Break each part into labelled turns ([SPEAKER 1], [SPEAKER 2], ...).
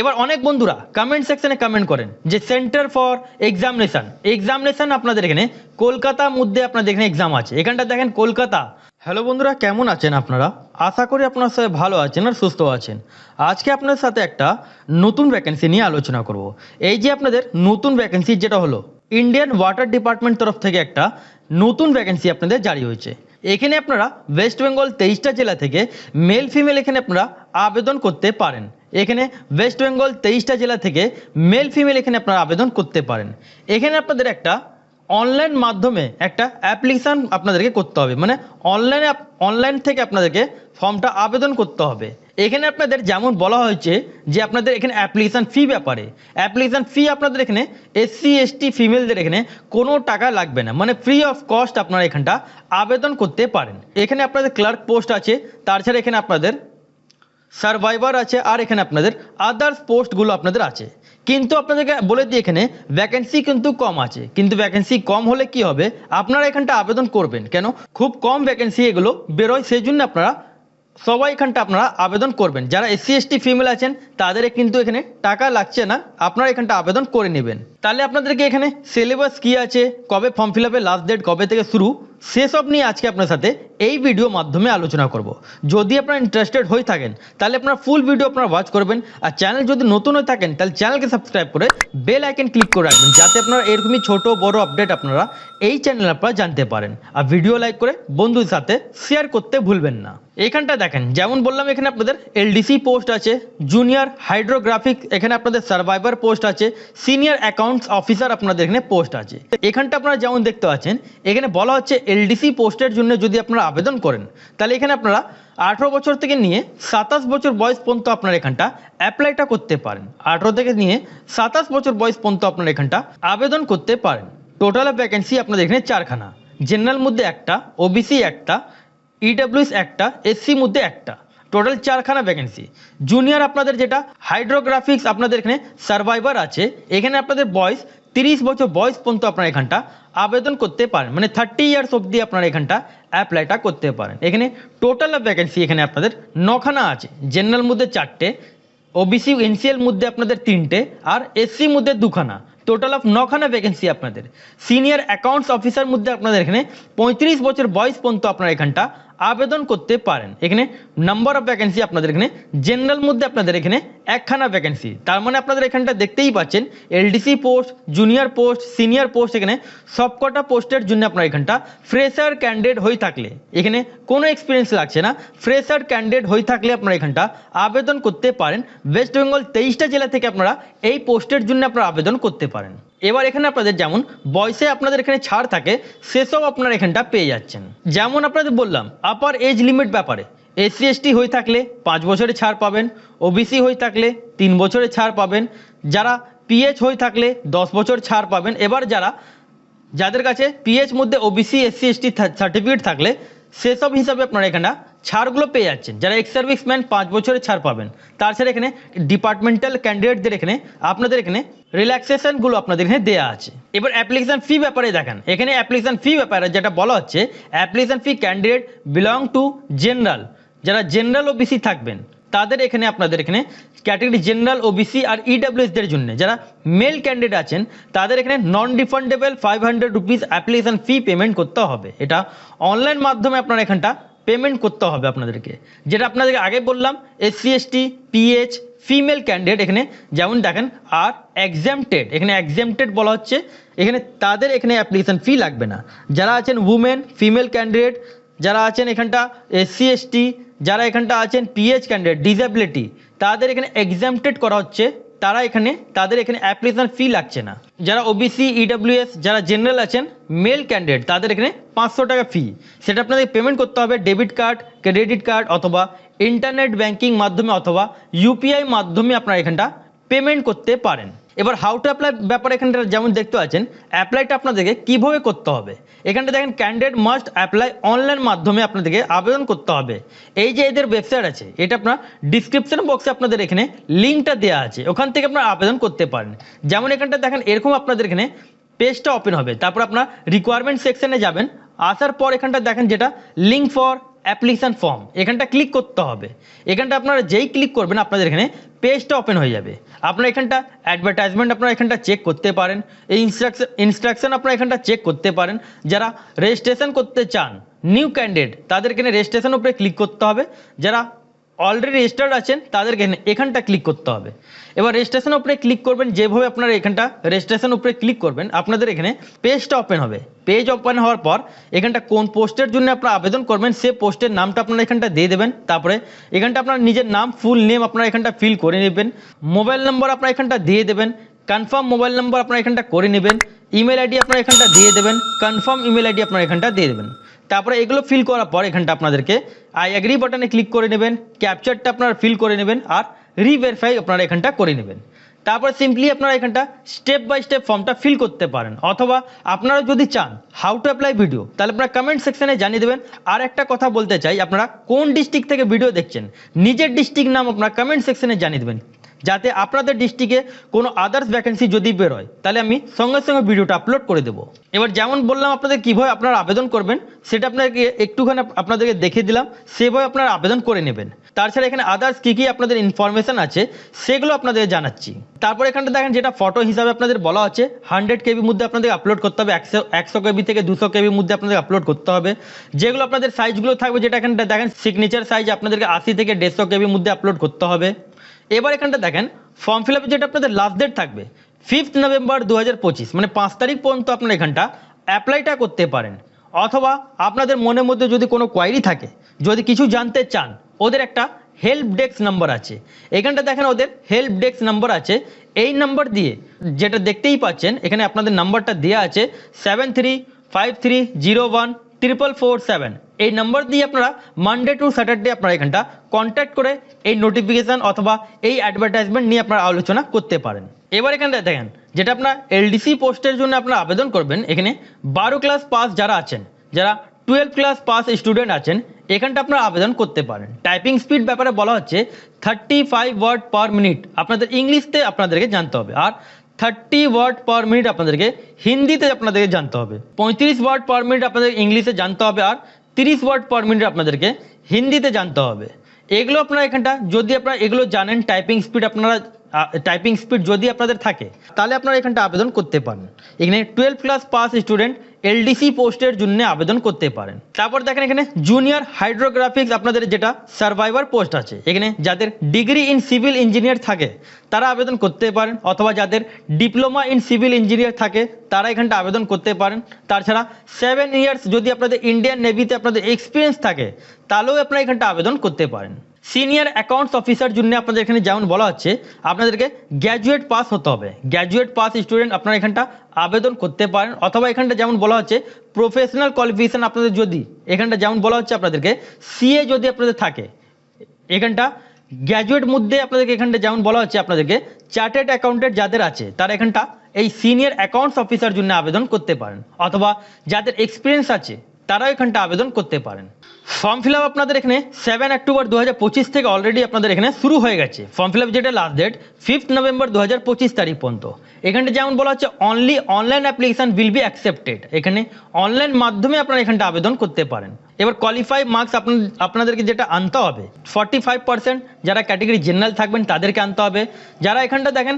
[SPEAKER 1] এবার অনেক বন্ধুরা কমেন্ট সেকশনে কমেন্ট করেন যে সেন্টার ফর এক্সামিনেশন এক্সামিনেশন আপনাদের এখানে, কলকাতা মধ্যে আপনাদের এখানে এক্সাম আছে। এখানটা দেখেন কলকাতা। হ্যালো বন্ধুরা, কেমন আছেন আপনারা? আশা করি আপনার সাথে ভালো আছেন আর সুস্থ আছেন। আজকে আপনার সাথে একটা নতুন ভ্যাকেন্সি নিয়ে আলোচনা করব। এই যে আপনাদের নতুন ভ্যাকেন্সি যেটা হলো ইন্ডিয়ান ওয়াটার ডিপার্টমেন্ট তরফ থেকে একটা নতুন ভ্যাকেন্সি আপনাদের জারি হয়েছে। এখানে আপনারা ওয়েস্ট বেঙ্গল তেইশটা জেলা থেকে মেল ফিমেল এখানে আপনারা আবেদন করতে পারেন। এখানে ওয়েস্ট বেঙ্গল তেইশটা জেলা থেকে মেল ফিমেল এখানে আপনারা আবেদন করতে পারেন। এখানে আপনাদের একটা অনলাইন মাধ্যমে একটা অ্যাপ্লিকেশান আপনাদেরকে করতে হবে। মানে অনলাইনে অনলাইন থেকে আপনাদেরকে ফর্মটা আবেদন করতে হবে। এখানে আপনাদের যেমন বলা হয়েছে যে আপনাদের এখানে অ্যাপ্লিকেশান ফি ব্যাপারে। অ্যাপ্লিকেশান ফি আপনাদের এখানে এসসি এসটি ফিমেলদের এখানে কোনো টাকা লাগবে না। মানে ফ্রি অফ কস্ট আপনারা এখানটা আবেদন করতে পারেন। এখানে আপনাদের ক্লার্ক পোস্ট আছে। তাছাড়া এখানে আপনাদের সার্ভাইভার আছে, আর এখানে আপনাদের আদার্স পোস্টগুলো আপনাদের আছে। কিন্তু আপনাদেরকে বলে দিই এখানে ভ্যাকেন্সি কিন্তু কম আছে। কিন্তু ভ্যাকেন্সি কম হলে কি হবে? আপনারা এখানটা আবেদন করবেন। কেন? খুব কম ভ্যাকেন্সি এগুলো বেরোয় সেই জন্য আপনারা সবাই এখানটা আপনারা আবেদন করবেন। যারা এসসি এসটি ফিমেল আছেন, তাদের কিন্তু এখানে টাকা লাগছে না। আপনারা এখানটা আবেদন করে নেবেন। তাহলে আপনাদেরকে এখানে সিলেবাস কি আছে? কবে ফর্ম ফিল আপের লাস্ট ডেট কবে থেকে শুরু? সেসব নিয়ে আজকে আপনার সাথে এই ভিডিও মাধ্যমে আলোচনা করব। যদি আপনারা ইন্টারেস্টেড হয়ে থাকেন, তাহলে আপনারা ফুল ভিডিও আপনারা ওয়াচ করবেন। আর চ্যানেল যদি নতুন হয়ে থাকেন, তাহলে চ্যানেলকে সাবস্ক্রাইব করে বেল আইকন ক্লিক করে রাখবেন, যাতে আপনারা এরকমই ছোট, বড় আপডেট আপনারা এই চ্যানেলে আপনারা জানতে পারেন। আর ভিডিও লাইক করে বন্ধুদের সাথে শেয়ার করতে ভুলবেন না। এখানটা দেখেন, যেমন বললাম এখানে আপনাদের এলডিসি পোস্ট আছে জুনিয়র হাইড্রোগ্রাফিক এখানে আপনাদের সার্ভাইভার পোস্ট আছে সিনিয়র অ্যাকাউন্টস অফিসার আপনাদের এখানে পোস্ট আছে। এখানটা আপনারা যেমন দেখতে পাচ্ছেন, এখানে বলা হচ্ছে এলডিসি পোস্টের জন্য যদি আপনারা আবেদন করেন, তাহলে এখানে আপনারা আঠেরো বছর থেকে নিয়ে সাতাশ বছর বয়স পর্যন্ত আপনারা এখানটা অ্যাপ্লাইটা করতে পারেন। আঠেরো থেকে নিয়ে সাতাশ বছর বয়স পর্যন্ত আপনারা এখানটা আবেদন করতে পারেন। টোটাল ভ্যাকেন্সি আপনাদের এখানে চারখানা। জেনারেল মধ্যে একটা ওবিসি একটা ইডাব্লিউএস একটা এসসি মধ্যে একটা। টোটাল চারখানা ভ্যাকেন্সি জুনিয়র আপনাদের যেটা হাইড্রোগ্রাফিক্স আপনাদের এখানে সার্ভাইভার আছে, এখানে আপনাদের বয়স তিরিশ বছর বয়স পর্যন্ত আপনারা এখানটা আবেদন করতে পারেন। মানে থার্টি ইয়ার্স অবধি আপনারা এখানটা অ্যাপ্লাইটা করতে পারেন। এখানে টোটাল ভ্যাকেন্সি এখানে আপনাদের নখানা আছে। জেনারেল মধ্যে চারটে ওবিসি এনসিএল মধ্যে আপনাদের তিনটে, আর এসসি মধ্যে দুখানা। টোটাল অফ নখানা ভ্যাকেন্সি আপনাদের। সিনিয়র অ্যাকাউন্টস অফিসার মধ্যে আপনাদের এখানে পঁয়ত্রিশ বছর বয়স পর্যন্ত আপনারা এখানটা আবেদন করতে পারেন। এখানে নাম্বার অফ ভ্যাকেন্সি আপনাদের এখানে জেনারেল মধ্যে আপনাদের এখানে একখানা ভ্যাকেন্সি তার মানে আপনাদের এখানটা দেখতেই পাচ্ছেন LDC post junior post senior post এখানে সবকটা পোস্টের জন্য আপনার এখানটা ফ্রেশার ক্যান্ডিডেট হয়ে থাকলে। এখানে কোনো এক্সপিরিয়েন্স লাগছে না ফ্রেশার ক্যান্ডিডেট হয়ে থাকলে আপনারা এখানটা আবেদন করতে পারেন। ওয়েস্ট বেঙ্গল তেইশটা জেলা থেকে আপনারা এই পোস্টের জন্য আপনারা আবেদন করতে পারেন। এবার এখানে আপনাদের যেমন বয়সে আপনাদের এখানে ছাড় থাকে, সেসব আপনারা এখানটা পেয়ে যাচ্ছেন। যেমন আপনাদের বললাম আপার এজ লিমিট ব্যাপারে এসসি এসটি হয়ে থাকলে পাঁচ বছরে ছাড় পাবেন ওবিসি হয়ে থাকলে তিন বছরে ছাড় পাবেন, যারা পিএইচ হয়ে থাকলে দশ বছর ছাড় পাবেন, এবার যারা, যাদের কাছে পিএইচ মধ্যে ওবিসি এসসি এসটি সার্টিফিকেট থাকলে, সেসব হিসাবে আপনারা এখানে ছাড়গুলো পেয়ে যাচ্ছেন। যারা এক্স সার্ভিসম্যান পাঁচ বছরের ছাড় পাবেন তাছাড়া এখানে ডিপার্টমেন্টাল ক্যান্ডিডেটদের এখানে আপনাদের এখানে রিল্যাক্সেশনগুলো আপনাদের এখানে দেওয়া আছে। এবার অ্যাপ্লিকেশান ফি ব্যাপারে দেখেন। এখানে অ্যাপ্লিকেশান ফি ব্যাপারে যেটা বলা হচ্ছে application fee candidate belong to general যারা জেনারেল ওবিসি থাকবেন, তাদের এখানে আপনাদের এখানে ক্যাটাগরি জেনারেল ওবিসি আর ইডাব্লিউএসদের জন্য যারা মেল ক্যান্ডিডেট আছেন, তাদের এখানে non refundable five hundred rupees application fee payment করতে হবে। এটা অনলাইন মাধ্যমে আপনারা এখানটা পেমেন্ট করতে হবে আপনাদেরকে। যেটা আপনাদেরকে আগে বললাম SC ST PH female candidate এখানে যেমন দেখেন, আর এক্সামটেড এখানে এক্সামটেড বলা হচ্ছে। এখানে তাদের এখানে অ্যাপ্লিকেশন ফি লাগবে না। যারা আছেন উমেন ফিমেল ক্যান্ডিডেট যারা আছেন এখানটা এসসি এসটি যারা এখানটা আছেন পিএইচ ক্যান্ডিডেট ডিসেবিলিটি তাদের এখানে এক্সামটেড করা হচ্ছে তারা এখানে, তাদের এখানে অ্যাপ্লিকেশন ফি লাগছে না। যারা ওবিসি ইডাব্লিউএস যারা জেনারেল আছেন মেল ক্যান্ডিডেট তাদের এখানে পাঁচশো টাকা ফি সেটা আপনাদের পেমেন্ট করতে হবে ডেবিট কার্ড ক্রেডিট কার্ড অথবা ইন্টারনেট ব্যাংকিং মাধ্যমে অথবা ইউপিআই মাধ্যমে আপনারা এখানটা পেমেন্ট করতে পারেন। এবার হাউ টু অ্যাপ্লাই ব্যাপারে এখানটা যেমন দেখতে পাচ্ছেন অ্যাপ্লাইটা আপনাদেরকে কীভাবে করতে হবে? এখানটা দেখেন ক্যান্ডিডেট মাস্ট অ্যাপ্লাই অনলাইন মাধ্যমে আপনাদেরকে আবেদন করতে হবে। এই যে এদের ওয়েবসাইট আছে, এটা আপনার ডিসক্রিপশন বক্সে আপনাদের এখানে লিঙ্কটা দেওয়া আছে। ওখান থেকে আপনারা আবেদন করতে পারেন। যেমন এখানটা দেখেন, এরকম আপনাদের এখানে পেজটা ওপেন হবে। তারপর আপনার রিকোয়ারমেন্ট সেকশনে যাবেন। আসার পর এখানটা দেখেন যেটা লিঙ্ক ফর অ্যাপ্লিকেশান ফর্ম এখানটা ক্লিক করতে হবে। এখানটা আপনারা যেই ক্লিক করবেন, আপনাদের এখানে পেজটা ওপেন হয়ে যাবে। আপনারা এখানটা অ্যাডভার্টাইজমেন্ট আপনারা এখানটা চেক করতে পারেন। এই ইনস্ট্রাকশন ইনস্ট্রাকশন আপনারা এখানটা চেক করতে পারেন। যারা রেজিস্ট্রেশন করতে চান নিউ ক্যান্ডিডেট তাদের এখানে রেজিস্ট্রেশন উপরে ক্লিক করতে হবে। যারা অলরেডি রেজিস্টার্ড আছেন, তাদেরকে এখানটা ক্লিক করতে হবে। এবার রেজিস্ট্রেশন উপরে ক্লিক করবেন, যেভাবে আপনারা এখানটা রেজিস্ট্রেশন উপরে ক্লিক করবেন, আপনাদের এখানে পেজটা ওপেন হবে। পেজ ওপেন হওয়ার পর, এখানটা কোন পোস্টের জন্য আপনারা আবেদন করবেন, সে পোস্টের নামটা আপনারা এখানটা দিয়ে দেবেন। তারপরে এখানটা আপনার নিজের নাম ফুল নেম আপনারা এখানটা ফিল করে নেবেন। মোবাইল নম্বর আপনারা এখানটা দিয়ে দেবেন। কনফার্ম মোবাইল নম্বর আপনারা এখানটা করে নেবেন। ইমেল আইডি আপনারা এখানটা দিয়ে দেবেন। কনফার্ম ইমেল আইডি আপনারা এখানটা দিয়ে দেবেন। তারপরে এগুলো ফিল করার পর এখানটা আপনাদেরকে আই অ্যাগ্রি বাটনে ক্লিক করে নেবেন ক্যাপচারটা আপনারা ফিল করে নেবেন আর রিভেরিফাই আপনারা এখানটা করে নেবেন। তারপর সিম্পলি আপনারা এখানটা স্টেপ বাই স্টেপ ফর্মটা ফিল করতে পারেন। অথবা আপনারা যদি চান হাউ টু অ্যাপ্লাই ভিডিও তাহলে আপনারা কমেন্ট সেকশনে জানিয়ে দেবেন। আর একটা কথা বলতে চাই, আপনারা কোন ডিস্ট্রিক্ট থেকে ভিডিও দেখছেন, নিজের ডিস্ট্রিক্ট নাম আপনারা কমেন্ট সেকশনে জানিয়ে দেবেন। যাতে আপনাদের ডিস্ট্রিক্টে কোনো আদার্স ভ্যাকেন্সি যদি বেরোয়, তাহলে আমি সঙ্গে সঙ্গে ভিডিওটা আপলোড করে দেবো। এবার যেমন বললাম আপনাদের কীভাবে আপনারা আবেদন করবেন, সেটা আপনাদেরকে একটুখানি আপনাদেরকে দেখিয়ে দিলাম, সেভাবে আপনারা আবেদন করে নেবেন। তাছাড়া এখানে আদার্স কী কী আপনাদের ইনফরমেশন আছে, সেগুলো আপনাদের জানাচ্ছি। তারপর এখানটা দেখেন যেটা ফটো হিসাবে আপনাদের বলা আছে হান্ড্রেড কেবির মধ্যে আপনাদের আপলোড করতে হবে, একশো একশো কেবি থেকে দুশো কেবির মধ্যে আপনাদের আপলোড করতে হবে। যেগুলো আপনাদের সাইজগুলো থাকবে, যেটা এখানটা দেখেন সিগনেচার সাইজ আপনাদেরকে আশি থেকে দেড়শো কেবির মধ্যে আপলোড করতে হবে। এবার এখানটা দেখেন ফর্ম ফিল আপে যেটা আপনাদের লাস্ট ডেট থাকবে ফিফথ নভেম্বর দু হাজার পঁচিশ মানে পাঁচ তারিখ পর্যন্ত আপনারা এখানটা অ্যাপ্লাইটা করতে পারেন। অথবা আপনাদের মনের মধ্যে যদি কোনো কোয়ারি থাকে, যদি কিছু জানতে চান, ওদের একটা হেল্প ডেস্ক নাম্বার আছে। এখানটা দেখেন ওদের হেল্প ডেস্ক নাম্বার আছে। এই নাম্বার দিয়ে যেটা দেখতেই পাচ্ছেন, এখানে আপনাদের নাম্বারটা দেওয়া আছে seven three five three zero one triple four seven এই নাম্বার দিয়ে আপনারা মানডে টু স্যাটারডে আপনারা এখানটা কন্ট্যাক্ট করে এই নোটিফিকেশান অথবা এই অ্যাডভার্টাইজমেন্ট নিয়ে আপনারা আলোচনা করতে পারেন। এবার এখানটা দেখেন, যেটা আপনার এলডিসি পোস্টের জন্য আপনারা আবেদন করবেন, এখানে বারো ক্লাস পাস যারা আছেন, যারা টুয়েলভ ক্লাস পাস স্টুডেন্ট আছেন এখানটা আপনারা আবেদন করতে পারেন। টাইপিং স্পিড ব্যাপারে বলা হচ্ছে thirty five word per minute আপনাদের ইংলিশতে আপনাদেরকে জানতে হবে। আর থার্টি ওয়ার্ড পার মিনিট আপনাদেরকে হিন্দিতে আপনাদেরকে জানতে হবে। পঁয়ত্রিশ ওয়ার্ড পার মিনিট আপনাদের ইংলিশে জানতে হবে আর তিরিশ ওয়ার্ড পার মিনিট আপনাদেরকে হিন্দিতে জানতে হবে। এগুলো আপনারা এখানটা, যদি আপনারা এগুলো জানেন টাইপিং স্পিড আপনারা টাইপিং স্পিড যদি আপনাদের থাকে, তাহলে আপনারা এখানটা আবেদন করতে পারেন। এখানে twelve class pass student LDC পোস্টের জন্য আবেদন করতে পারেন। তারপর দেখেন এখানে জুনিয়র হাইড্রোগ্রাফিক্স আপনাদের যেটা সার্ভাইভার পোস্ট আছে। এখানে যাদের ডিগ্রি ইন সিভিল ইঞ্জিনিয়ার থাকে, তারা আবেদন করতে পারেন। অথবা যাদের ডিপ্লোমা ইন সিভিল ইঞ্জিনিয়ার থাকে, তারা এখানটা আবেদন করতে পারেন। তাছাড়া সেভেন ইয়ার্স যদি আপনাদের ইন্ডিয়ান নেভিতে আপনাদের এক্সপিরিয়েন্স থাকে, তাহলেও আপনারা এখানটা আবেদন করতে পারেন। সিনিয়র অ্যাকাউন্টস অফিসার জন্য আপনাদের এখানে যেমন বলা হচ্ছে, আপনাদেরকে গ্র্যাজুয়েট পাস হতে হবে। গ্র্যাজুয়েট পাস স্টুডেন্ট আপনারা এখানটা আবেদন করতে পারেন, অথবা এখানটা যেমন বলা হচ্ছে প্রফেশনাল কোয়ালিফিকেশন আপনাদের যদি, এখানটা যেমন বলা হচ্ছে আপনাদেরকে সিএ যদি আপনাদের থাকে, এখানটা গ্র্যাজুয়েট মধ্যে আপনাদেরকে এখানটা যেমন বলা হচ্ছে আপনাদেরকে চার্টার্ড অ্যাকাউন্টেন্ট যাদের আছে, তারা এখানটা এই সিনিয়র অ্যাকাউন্টস অফিসার জন্য আবেদন করতে পারেন, অথবা যাদের এক্সপিরিয়েন্স আছে, তারাও এখানটা আবেদন করতে পারেন। ফর্ম ফিল আপ আপনাদের এখানে সেভেন অক্টোবর দু হাজার পঁচিশ থেকে অলরেডি আপনাদের এখানে শুরু হয়ে গেছে। ফর্ম ফিল আপ যেটা লাস্ট ডেট ফিফথ নভেম্বর দু হাজার পঁচিশ তারিখ পর্যন্ত। এখানটা যেমন বলা হচ্ছে only online application will be accepted এখানে অনলাইন মাধ্যমে আপনারা এখানটা আবেদন করতে পারেন। এবার কোয়ালিফাই মার্কস আপনাদেরকে যেটা আনতে হবে ফর্টি ফাইভ পার্সেন্ট যারা ক্যাটেগরি জেনারেল থাকবেন তাদেরকে আনতে হবে। যারা এখানটা দেখেন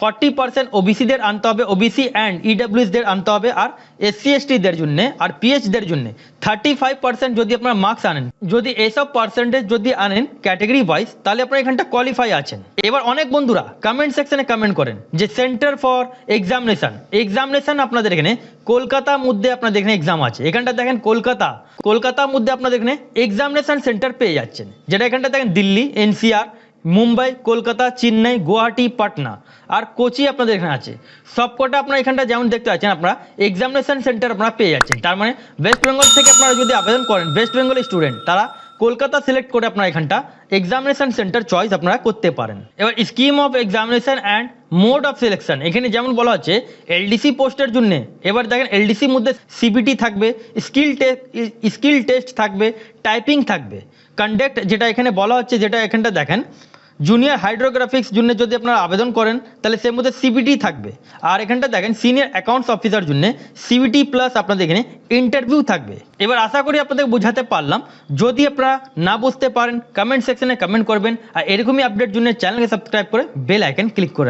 [SPEAKER 1] ফর্টি পার্সেন্ট ওবিসিদের আনতে হবে, ওবিসি অ্যান্ড ইডাব্লিউএসদের আনতে হবে, আর এসসি এসটিদের জন্য, আর পিএইচদের জন্য। থার্টি ফাইভ পার্সেন্ট যদি আপনারা মার্কস আনেন, যদি এসব পার্সেন্টেজ যদি আনেন ক্যাটেগরি ওয়াইজ তাহলে আপনারা এখানটা কোয়ালিফাই আছেন। এবার অনেক বন্ধুরা কমেন্ট সেকশনে কমেন্ট করেন যে সেন্টার ফর এক্সামিনেশন এক্সামিনেশন আপনাদের এখানে কলকাতার মধ্যে আপনাদের এখানে এক্সাম আছে। এখানটা দেখেন কলকাতা। কলকাতার মধ্যে আপনাদের এখানে এক্সামিনেশন সেন্টার পেয়ে যাচ্ছেন। যেটা এখানটা দেখেন দিল্লি, এনসিআর মুম্বাই, কলকাতা, চেন্নাই, গুয়াহাটি, পাটনা। আর কোচি আপনাদের এখানে আছে। সবকটা আপনার এখানটা যেমন দেখতে পাচ্ছেন, আপনারা এক্সামিনেশন সেন্টার আপনারা পেয়ে যাচ্ছেন। তার মানে ওয়েস্ট বেঙ্গল থেকে আপনারা যদি আবেদন করেন ওয়েস্ট বেঙ্গল স্টুডেন্ট তারা কলকাতা সিলেক্ট করে আপনারা এখানটা এক্সামিনেশন সেন্টার চয়েস আপনারা করতে পারেন। এবার scheme of examination and mode of selection এখানে যেমন বলা হচ্ছে এলডিসি পোস্টের জন্য। এবার দেখেন এলডিসির মধ্যে সিবিটি থাকবে স্কিল টেস্ট স্কিল টেস্ট থাকবে টাইপিং থাকবে। কন্ডাক্ট যেটা এখানে বলা হচ্ছে, যেটা এখানটা দেখেন জুনিয়র হাইড্রোগ্রাফিক্স জন্য যদি আপনারা আবেদন করেন, তাহলে সেই মধ্যে সিবিটি থাকবে। আর এখানটা দেখেন সিনিয়র অ্যাকাউন্টস অফিসার জন্য সিবিটি প্লাস আপনাদের এখানে ইন্টারভিউ থাকবে। এবার আশা করি আপনাদের বোঝাতে পারলাম। যদি আপনারা না বুঝতে পারেন কমেন্ট সেকশনে কমেন্ট করবেন, আর এরকমই আপডেট জন্য চ্যানেলকে সাবস্ক্রাইব করে বেল আইকন ক্লিক করে